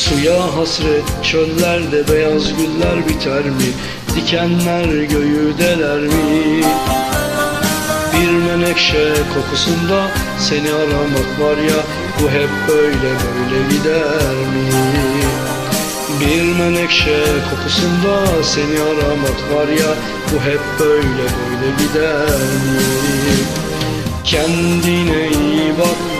Suya hasret çöllerde beyaz güller biter mi? Dikenler göğü deler mi? Bir menekşe kokusunda seni aramak var ya Bu hep böyle böyle gider mi? Bir menekşe kokusunda seni aramak var ya Bu hep böyle böyle gider mi? Kendine iyi bak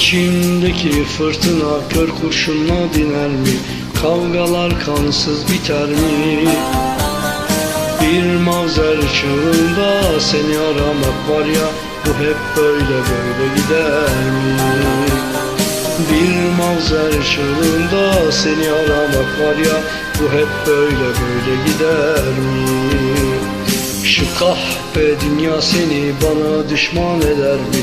İçimdeki fırtına kör kurşunla diner mi? Kavgalar kansız biter mi? Bir mavzer çığında seni aramak var ya Bu hep böyle böyle gider mi? Bir mavzer çığında seni aramak var ya Bu hep böyle böyle gider mi? Şu kahpe dünya seni bana düşman eder mi?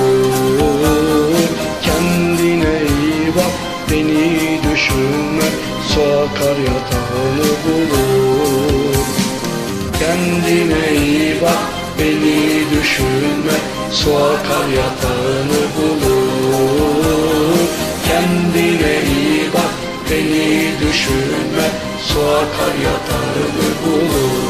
Beni düşünme sokar yatağını bulur. Kendine iyi bak beni düşünme sokar yatağını bulur. Kendine iyi bak beni düşünme sokar yatağını bulur.